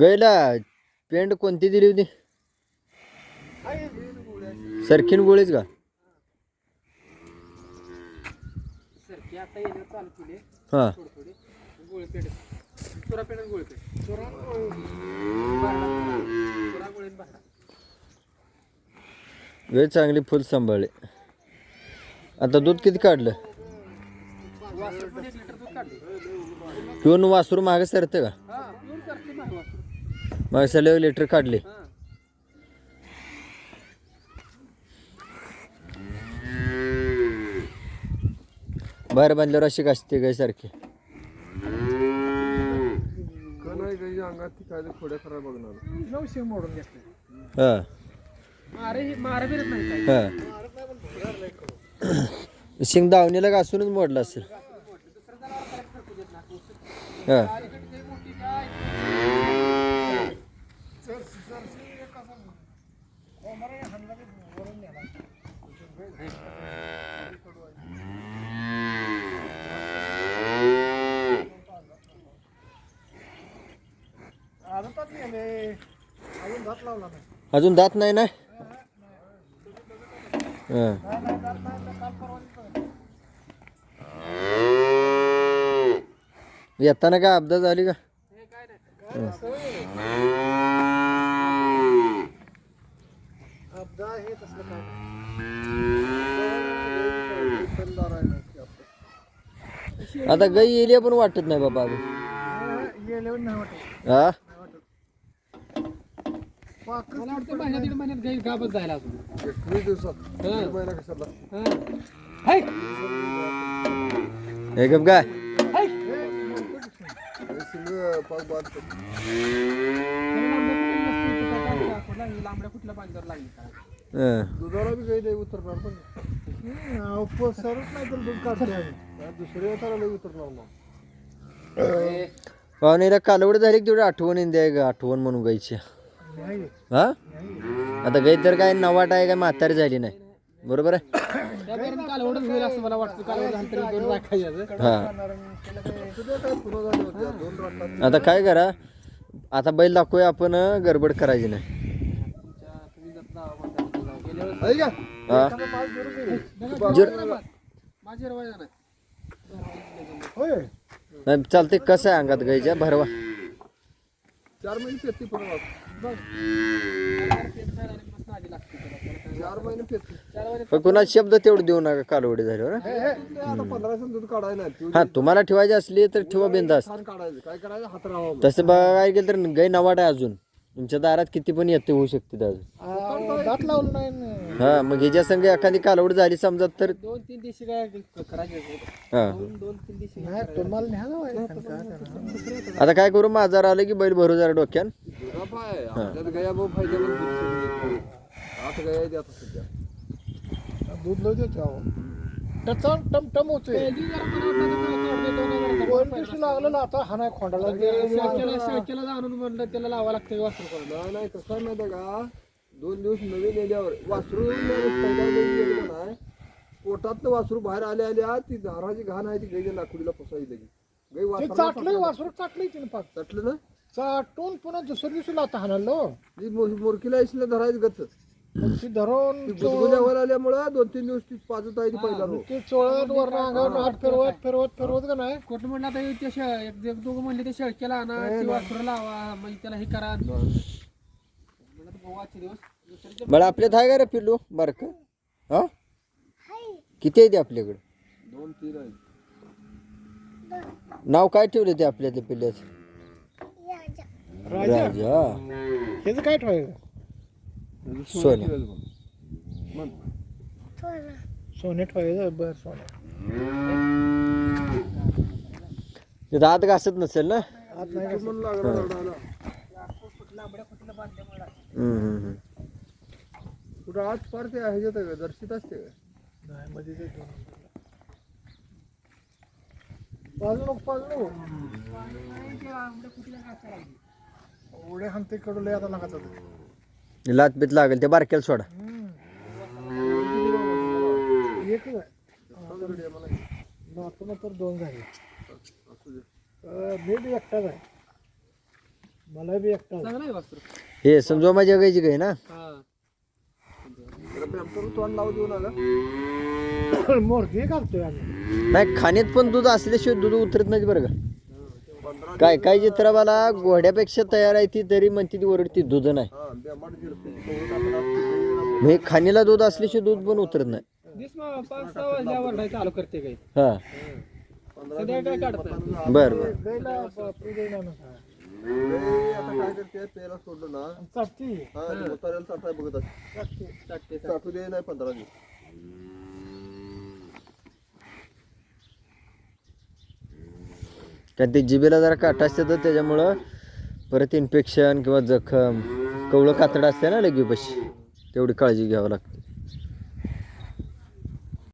गैला पेंड कोणती दिली होती? सरखीन गोळीच का? हां. वेळ चांगली फुल सांभाळली. आता दूध किती काढलं? वासर पण एक लिटर दूध काढले पिऊन वासरू मागे सरतं का? हा पिऊन माग वासर. मागे सरल्यावर लिटर काढले. हा. बाहेर बांधल्यावर अशी गाय सारखी? नाही काही अंगात ती काय खोड्या खराब बघणार. नऊशे मोडून घेतले हां. मारे मारे बिरत नाही काय? हां. शिंग दावणीला घासूनच मोडला असेल. अजून दात नाही ना? येताना काय अपघात झाली का? काय आता गाई येली पण वाटत नाही बाबा अजून. हा? मला वाटतं दीड महिन्यात गाई गाबच जायला अजून दिवसात महिना कशाला हे गप काय पाक बाद करतो. लांबड्या कुठल्या बांधावर लागली काय हं. दुधाला बी काही नाही उतरणार पण सरच नाही तर दूध काढते आम्ही दुसऱ्या येताना लई उतरणार मग पाहुणेला कालवड झाली की तेवढी आठवण येईन द्या ग आठवण म्हणून गायची हा आता गाई तर काय नवाट आहे काय म्हातारी झाली नाही बरोबर आहे? त्यापर्यंत काल एवढंच होईल असं मला वाटतं. काल एवढं अंतर दोन राखायचं हा तुझ्या काय पुन्हा झाले होत्या दोन रात्रात आता काय करा आता बैल दाखवूया आपण गडबड करायची नाही. हा. जर माझी रवायला होय चालते कसं आहे अंगात गाईच्या? भरवा. चार महिने पेती पुन्हा काय- चार महिने पण शब्द तेवढं देऊ नका कालवडी झाल्यावर हं? हे, हे, ते आता पंधराशे दूध काढायला नाही. तू हा तुम्हाला ठेवायची असली तर ठेवा बिंदास. छान काढायचं. काय करायचं? हात राहावा तसं बघायला गेलं तर गाई नवाट आहे अजून. तुमच्या दारात किती पण येते होऊ शकते अजून दात लावलं नाही हा मग ह्याच्या संग एखादी कालवड झाली समजा तर दोन तीन दिवशी काय करायचे हा. दोन दोन तीन दिवशी नाही तुम्हाला न्यायला आता काय करू माझा आलं की बैल भरू जरा डोक्यान गया भाऊ गया आता सध्या. दूध लय देतो त्याचा टमटम लागलं ना आता हा नाही खोंडाला. जाणून म्हणलं त्याला लावा लागतं वासरू नाही नाही कसं आहे माहिती आहे का? दोन दिवस नवीन येल्यावर वासरू नाही पोटात वासरू बाहेर आले आल्या ती दाराची घाण आहे ती गाईच्या लाकडीला फसायची गाई चाटलं वासरू चाटलं तिने पाक. चटलं ना? चाटून पुन्हा दुसऱ्या दिवशी लावता हाणालो मोर- मोरकीला इसला धरायची गच मग ती धरून गुदगुल्यावर आल्यामुळं दोन तीन दिवस ती पाजत आहे ती पहिला रो ते चोळत वरण अंगावर हात फिरवत फिरवत फिरवत का नाही? कुठं म्हणलं आता ते शे- एक एक दोघं म्हणले ते शेळकेला आणा ती वासरू लावा म्हणजे त्याला हे करा. म्हणलं तर भाऊ आजचे दिवस दुसऱ्याचे बरं आपल्यात आहे का रे पिल्लू? बारक? हा? किती आहे ते आपल्याकडे? दोन तीन आहे नाव काय ठेवले ते आपल्यातल्या पिल्ल्याचं? राजा. हेच काय ठेवायचं? म्हण. सोने ठेवायचं बर सोने दात घासत नसेल ना आत. कुठं आज फार ते आहे का? दर्शित असते का? नाही मध्ये ते दोन. पाजू नको पाजू नको एवढे हंते कडूले आता नका चालू लात बीत लागेल ते बारक्याला सोडा. तर दोन झाले मी बी एकटाच आहे मला बी हे समजा माझ्या गायची गाय ना? हा मोरगी घालतोय आम्ही. नाही खाण्यात पण दूध असल्याशिवाय दूध उतरत नाही बरं का? काय काय चित्राबाला घोड्यापेक्षा तयार आहे ती तरी म्हणते ती ओरडती दूध नाही. हा म्हणजे खाणीला दूध असल्याशिवाय दूध पण उतरत नाही. चालू करते काही. हा. काढत नाही बर बर गायला बापू देणार नका लय आता काय करते पेला सोडलं ना चाटती हा ते म्हाताऱ्याला चाटाय बघत असते चाटती चाटते चाटू दे नाही पंधरा दिवस कारण ते जिबेला जरा काटा असते तर त्याच्यामुळं परत इन्फेक्शन किंवा जखम कवळं कातडं असते ना लगे तेवढी काळजी घ्यावं लागते.